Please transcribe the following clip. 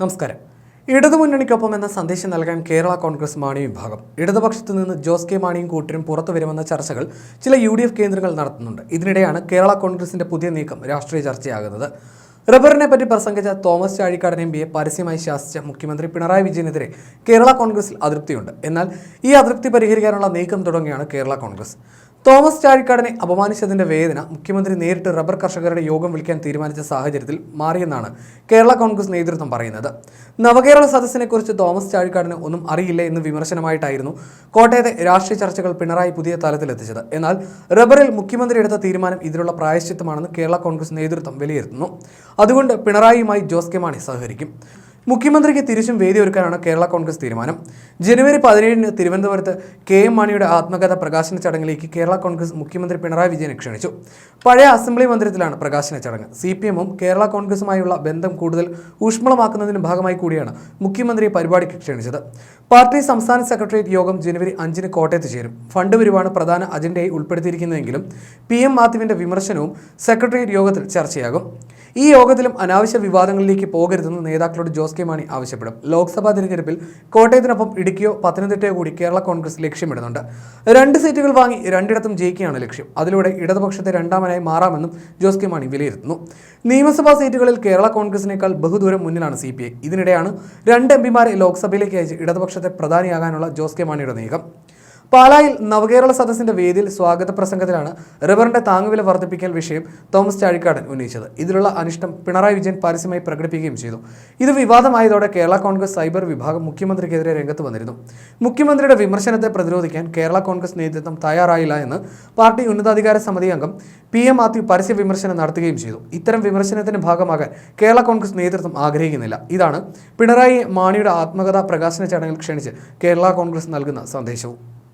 നമസ്കാരം. ഇടതുമുന്നണിക്കൊപ്പം എന്ന സന്ദേശം നൽകാൻ കേരള കോൺഗ്രസ് മാണി വിഭാഗം. ഇടതുപക്ഷത്തു നിന്ന് ജോസ് കെ മാണിയും കൂട്ടരും പുറത്തു വരുമെന്ന ചർച്ചകൾ ചില യു ഡി എഫ് കേന്ദ്രങ്ങൾ നടത്തുന്നുണ്ട്. ഇതിനിടെയാണ് കേരള കോൺഗ്രസിന്റെ പുതിയ നീക്കം രാഷ്ട്രീയ ചർച്ചയാകുന്നത്. റബ്ബറിനെ പറ്റി പ്രസംഗിച്ച തോമസ് ചാഴിക്കാടൻ എം പിയെ പരസ്യമായി ശാസിച്ച മുഖ്യമന്ത്രി പിണറായി വിജയനെതിരെ കേരള കോൺഗ്രസിൽ അതൃപ്തിയുണ്ട്. എന്നാൽ ഈ അതൃപ്തി പരിഹരിക്കാനുള്ള നീക്കം തുടങ്ങിയാണ് കേരള കോൺഗ്രസ്. തോമസ് ചാഴിക്കാടനെ അപമാനിച്ചതിന്റെ വേദന മുഖ്യമന്ത്രി നേരിട്ട് റബ്ബർ കർഷകരുടെ യോഗം വിളിക്കാൻ തീരുമാനിച്ച സാഹചര്യത്തിൽ മാറിയെന്നാണ് കേരള കോൺഗ്രസ് നേതൃത്വം പറയുന്നത്. നവകേരള സദസ്സിനെക്കുറിച്ച് തോമസ് ചാഴിക്കാടന് ഒന്നും അറിയില്ല എന്ന് വിമർശനമായിട്ടായിരുന്നു കോട്ടയത്തെ രാഷ്ട്രീയ ചർച്ചകൾ പിണറായി പുതിയ തലത്തിലെത്തിച്ചത്. എന്നാൽ റബ്ബറിൽ മുഖ്യമന്ത്രി എടുത്ത തീരുമാനം ഇതിനുള്ള പ്രായശ്ചിത്തമാണെന്ന് കേരള കോൺഗ്രസ് നേതൃത്വം വിലയിരുത്തുന്നു. അതുകൊണ്ട് പിണറായിയുമായി ജോസ് കെ മാണി സഹകരിക്കും. മുഖ്യമന്ത്രിക്ക് തിരിച്ചും വേദി ഒരുക്കാനാണ് കേരള കോൺഗ്രസ് തീരുമാനം. ജനുവരി പതിനേഴിന് തിരുവനന്തപുരത്ത് കെ എം മാണിയുടെ ആത്മകഥ പ്രകാശന ചടങ്ങിലേക്ക് കേരള കോൺഗ്രസ് മുഖ്യമന്ത്രി പിണറായി വിജയനെ ക്ഷണിച്ചു. പഴയ അസംബ്ലി മന്ദിരത്തിലാണ് പ്രകാശന ചടങ്ങ്. സി പി എമ്മും കേരള കോൺഗ്രസുമായുള്ള ബന്ധം കൂടുതൽ ഊഷ്മളമാക്കുന്നതിന് ഭാഗമായി കൂടിയാണ് മുഖ്യമന്ത്രിയെ പരിപാടിക്ക് ക്ഷണിച്ചത്. പാർട്ടി സംസ്ഥാന സെക്രട്ടേറിയറ്റ് യോഗം ജനുവരി അഞ്ചിന് കോട്ടയത്ത് ചേരും. ഫണ്ട് പിരിവാണ് പ്രധാന അജണ്ടയായി ഉൾപ്പെടുത്തിയിരിക്കുന്നതെങ്കിലും പി എം മാത്യുവിന്റെ വിമർശനവും സെക്രട്ടേറിയറ്റ് യോഗത്തിൽ ചർച്ചയാകും. ഈ യോഗത്തിലും അനാവശ്യ വിവാദങ്ങളിലേക്ക് പോകരുതെന്ന് നേതാക്കളോട് ജോസ് കെ മാണി ആവശ്യപ്പെടും. ലോക്സഭാ തിരഞ്ഞെടുപ്പിൽ കോട്ടയത്തിനൊപ്പം ഇടുക്കിയോ പത്തനംതിട്ടയോ കൂടി കേരള കോൺഗ്രസ് ലക്ഷ്യമിടുന്നുണ്ട്. രണ്ട് സീറ്റുകൾ വാങ്ങി രണ്ടിടത്തും ജയിക്കുകയാണ് ലക്ഷ്യം. അതിലൂടെ ഇടതുപക്ഷത്തെ രണ്ടാമനായി മാറാമെന്നും ജോസ് കെ മാണി വിലയിരുത്തുന്നു. നിയമസഭാ സീറ്റുകളിൽ കേരള കോൺഗ്രസിനേക്കാൾ ബഹുദൂരം മുന്നിലാണ് സി പി ഐ. ഇതിനിടെയാണ് രണ്ട് എം പിമാരെ ലോക്സഭയിലേക്ക് അയച്ച് ഇടതുപക്ഷത്തെ പ്രധാനിയാകാനുള്ള ജോസ് കെ മാണിയുടെ നീക്കം. പാലായിൽ നവകേരള സദസ്സിന്റെ വേദിയിൽ സ്വാഗത പ്രസംഗത്തിലാണ് റബ്ബറിന്റെ താങ്ങുവില വർദ്ധിപ്പിക്കൽ വിഷയം തോമസ് ചാഴിക്കാടൻ ഉന്നയിച്ചത്. ഇതിലുള്ള അനിഷ്ടം പിണറായി വിജയൻ പരസ്യമായി പ്രകടിപ്പിക്കുകയും ചെയ്തു. ഇത് വിവാദമായതോടെ കേരള കോൺഗ്രസ് സൈബർ വിഭാഗം മുഖ്യമന്ത്രിക്കെതിരെ രംഗത്ത് വന്നിരുന്നു. മുഖ്യമന്ത്രിയുടെ വിമർശനത്തെ പ്രതിരോധിക്കാൻ കേരള കോൺഗ്രസ് നേതൃത്വം തയ്യാറായില്ല എന്ന് പാർട്ടി ഉന്നതാധികാര സമിതി അംഗം പി എം മാത്യു പരസ്യ വിമർശനം നടത്തുകയും ചെയ്തു. ഇത്തരം വിമർശനത്തിന്റെ ഭാഗമാകാൻ കേരള കോൺഗ്രസ് നേതൃത്വം ആഗ്രഹിക്കുന്നില്ല. ഇതാണ് പിണറായി മാണിയുടെ ആത്മകഥാ പ്രകാശന ചടങ്ങിൽ ക്ഷണിച്ച് കേരള കോൺഗ്രസ് നൽകുന്ന സന്ദേശവും.